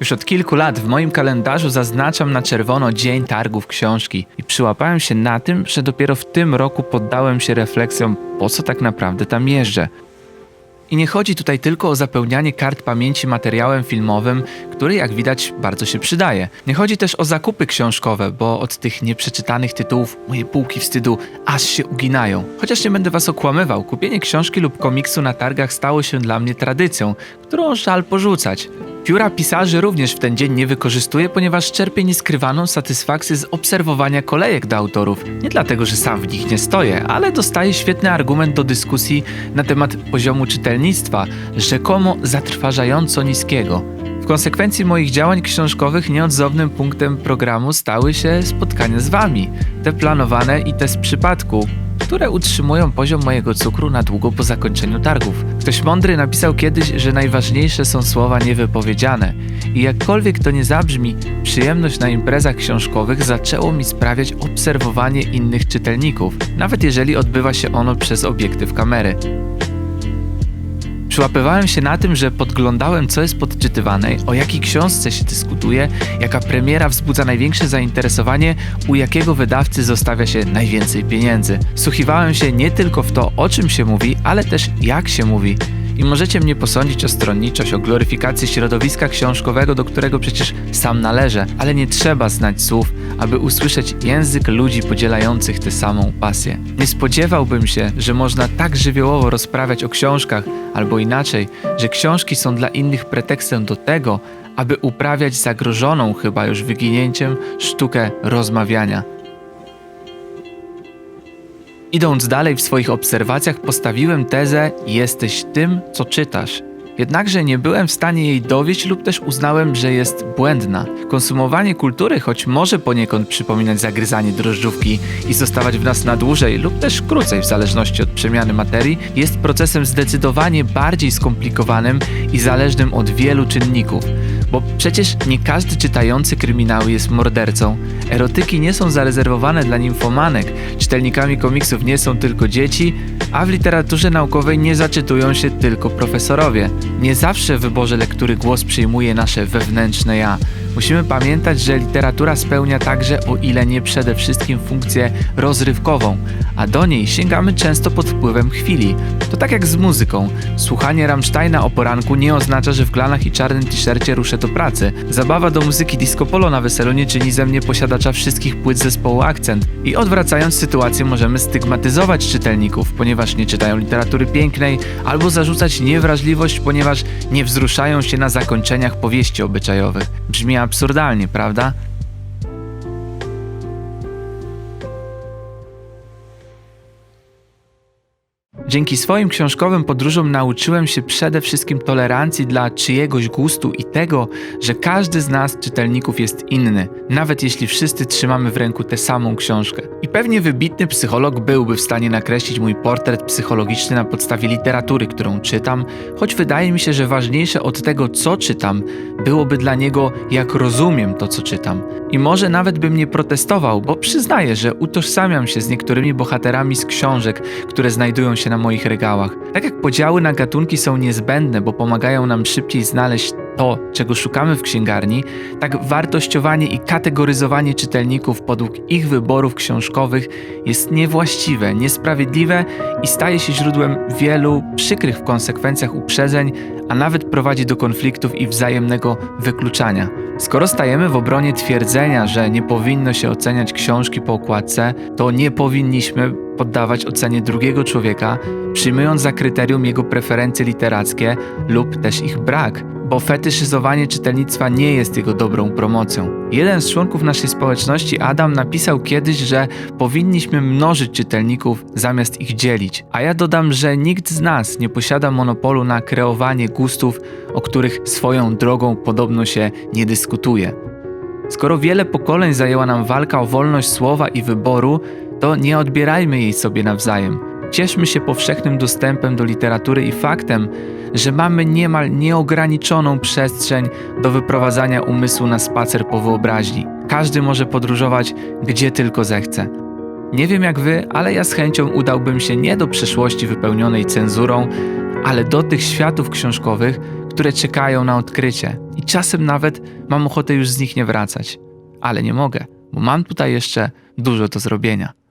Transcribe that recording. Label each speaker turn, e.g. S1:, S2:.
S1: Już od kilku lat w moim kalendarzu zaznaczam na czerwono Dzień Targów Książki i przyłapałem się na tym, że dopiero w tym roku poddałem się refleksjom, po co tak naprawdę tam jeżdżę. I nie chodzi tutaj tylko o zapełnianie kart pamięci materiałem filmowym, który jak widać bardzo się przydaje. Nie chodzi też o zakupy książkowe, bo od tych nieprzeczytanych tytułów moje półki wstydu aż się uginają. Chociaż nie będę was okłamywał, kupienie książki lub komiksu na targach stało się dla mnie tradycją, którą żal porzucać. Pióra pisarzy również w ten dzień nie wykorzystuję, ponieważ czerpię nieskrywaną satysfakcję z obserwowania kolejek do autorów. Nie dlatego, że sam w nich nie stoję, ale dostaję świetny argument do dyskusji na temat poziomu czytelnictwa, rzekomo zatrważająco niskiego. W konsekwencji moich działań książkowych nieodzownym punktem programu stały się spotkania z wami, te planowane i te z przypadku, które utrzymują poziom mojego cukru na długo po zakończeniu targów. Ktoś mądry napisał kiedyś, że najważniejsze są słowa niewypowiedziane. I jakkolwiek to nie zabrzmi, przyjemność na imprezach książkowych zaczęło mi sprawiać obserwowanie innych czytelników, nawet jeżeli odbywa się ono przez obiektyw kamery. Przyłapywałem się na tym, że podglądałem, co jest podczytywane, o jakiej książce się dyskutuje, jaka premiera wzbudza największe zainteresowanie, u jakiego wydawcy zostawia się najwięcej pieniędzy. Słuchiwałem się nie tylko w to, o czym się mówi, ale też jak się mówi. I możecie mnie posądzić o stronniczość, o gloryfikację środowiska książkowego, do którego przecież sam należę, ale nie trzeba znać słów, aby usłyszeć język ludzi podzielających tę samą pasję. Nie spodziewałbym się, że można tak żywiołowo rozprawiać o książkach, albo inaczej, że książki są dla innych pretekstem do tego, aby uprawiać zagrożoną chyba już wyginięciem sztukę rozmawiania. Idąc dalej w swoich obserwacjach, postawiłem tezę: jesteś tym, co czytasz. Jednakże nie byłem w stanie jej dowieść lub też uznałem, że jest błędna. Konsumowanie kultury, choć może poniekąd przypominać zagryzanie drożdżówki i zostawać w nas na dłużej lub też krócej w zależności od przemiany materii, jest procesem zdecydowanie bardziej skomplikowanym i zależnym od wielu czynników. Bo przecież nie każdy czytający kryminały jest mordercą. Erotyki nie są zarezerwowane dla nimfomanek, czytelnikami komiksów nie są tylko dzieci, a w literaturze naukowej nie zaczytują się tylko profesorowie. Nie zawsze w wyborze lektury głos przyjmuje nasze wewnętrzne ja. Musimy pamiętać, że literatura spełnia także, o ile nie przede wszystkim, funkcję rozrywkową, a do niej sięgamy często pod wpływem chwili. To tak jak z muzyką. Słuchanie Rammsteina o poranku nie oznacza, że w glanach i czarnym t-shircie ruszę do pracy. Zabawa do muzyki disco polo na weselu nie czyni ze mnie posiadacza wszystkich płyt zespołu Akcent. I odwracając sytuację możemy stygmatyzować czytelników, ponieważ nie czytają literatury pięknej, albo zarzucać niewrażliwość, ponieważ nie wzruszają się na zakończeniach powieści obyczajowych. Brzmi absurdalnie, prawda? Dzięki swoim książkowym podróżom nauczyłem się przede wszystkim tolerancji dla czyjegoś gustu i tego, że każdy z nas, czytelników, jest inny, nawet jeśli wszyscy trzymamy w ręku tę samą książkę. I pewnie wybitny psycholog byłby w stanie nakreślić mój portret psychologiczny na podstawie literatury, którą czytam, choć wydaje mi się, że ważniejsze od tego, co czytam, byłoby dla niego, jak rozumiem to, co czytam. I może nawet bym nie protestował, bo przyznaję, że utożsamiam się z niektórymi bohaterami z książek, które znajdują się na moich regałach. Tak jak podziały na gatunki są niezbędne, bo pomagają nam szybciej znaleźć to, czego szukamy w księgarni, tak wartościowanie i kategoryzowanie czytelników podług ich wyborów książkowych jest niewłaściwe, niesprawiedliwe i staje się źródłem wielu przykrych w konsekwencjach uprzedzeń, a nawet prowadzi do konfliktów i wzajemnego wykluczania. Skoro stajemy w obronie twierdzenia, że nie powinno się oceniać książki po okładce, to nie powinniśmy poddawać ocenie drugiego człowieka, przyjmując za kryterium jego preferencje literackie lub też ich brak, bo fetyszyzowanie czytelnictwa nie jest jego dobrą promocją. Jeden z członków naszej społeczności, Adam, napisał kiedyś, że powinniśmy mnożyć czytelników zamiast ich dzielić. A ja dodam, że nikt z nas nie posiada monopolu na kreowanie gustów, o których swoją drogą podobno się nie dyskutuje. Skoro wiele pokoleń zajęła nam walka o wolność słowa i wyboru, to nie odbierajmy jej sobie nawzajem. Cieszmy się powszechnym dostępem do literatury i faktem, że mamy niemal nieograniczoną przestrzeń do wyprowadzania umysłu na spacer po wyobraźni. Każdy może podróżować gdzie tylko zechce. Nie wiem jak wy, ale ja z chęcią udałbym się nie do przeszłości wypełnionej cenzurą, ale do tych światów książkowych, które czekają na odkrycie. I czasem nawet mam ochotę już z nich nie wracać. Ale nie mogę, bo mam tutaj jeszcze dużo do zrobienia.